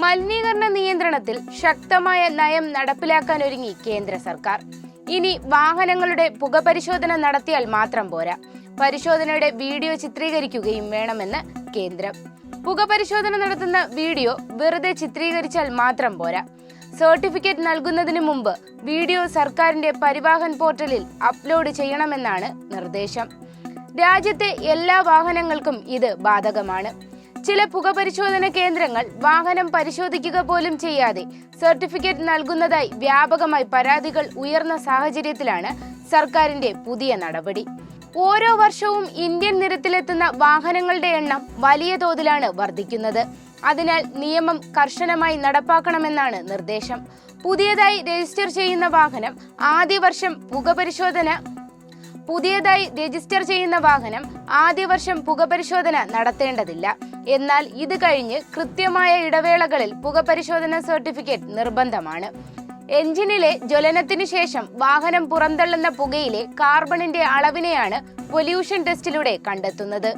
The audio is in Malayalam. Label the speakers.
Speaker 1: മലിനീകരണ നിയന്ത്രണത്തിൽ ശക്തമായ നയം നടപ്പിലാക്കാനൊരുങ്ങി കേന്ദ്ര സർക്കാർ. ഇനി വാഹനങ്ങളുടെ പുകപരിശോധന നടത്തിയാൽ മാത്രം പോരാ. പരിശോധനയുടെ വീഡിയോ ചിത്രീകരിക്കുകയും വേണമെന്ന് കേന്ദ്രം. പുകപരിശോധന നടത്തുന്ന വീഡിയോ വെറുതെ ചിത്രീകരിച്ചാൽ മാത്രം പോരാ. സർട്ടിഫിക്കറ്റ് നൽകുന്നതിന് മുമ്പ് വീഡിയോ സർക്കാരിന്റെ പരിവാഹൻ പോർട്ടലിൽ അപ്ലോഡ് ചെയ്യണമെന്നാണ് നിർദ്ദേശം. രാജ്യത്തെ എല്ലാ വാഹനങ്ങൾക്കും ഇത് ബാധകമാണ്. ചില പുകപരിശോധന കേന്ദ്രങ്ങൾ വാഹനം പരിശോധിക്കുക പോലും ചെയ്യാതെ സർട്ടിഫിക്കറ്റ് നൽകുന്നതായി വ്യാപകമായി പരാതികൾ ഉയർന്ന സാഹചര്യത്തിലാണ് സർക്കാരിന്റെ പുതിയ നടപടി. ഓരോ വർഷവും ഇന്ത്യൻ നിരത്തിലെത്തുന്ന വാഹനങ്ങളുടെ എണ്ണം വലിയ തോതിലാണ് വർദ്ധിക്കുന്നത്. അതിനാൽ നിയമം കർശനമായി നടപ്പാക്കണമെന്നാണ് നിർദ്ദേശം. പുതിയതായി രജിസ്റ്റർ ചെയ്യുന്ന വാഹനം ആദ്യ വർഷം പുകപരിശോധന പുതിയതായി രജിസ്റ്റർ ചെയ്യുന്ന വാഹനം ആദ്യ വർഷം പുകപരിശോധന നടത്തേണ്ടതില്ല. എന്നാൽ ഇത് കഴിഞ്ഞ് കൃത്യമായ ഇടവേളകളിൽ പുകപരിശോധന സർട്ടിഫിക്കറ്റ് നിർബന്ധമാണ്. എഞ്ചിനിലെ ജ്വലനത്തിനു ശേഷം വാഹനം പുറന്തള്ളുന്ന പുകയിലെ കാർബണിന്റെ അളവിനെയാണ് പൊല്യൂഷൻ ടെസ്റ്റിലൂടെ കണ്ടെത്തുന്നത്.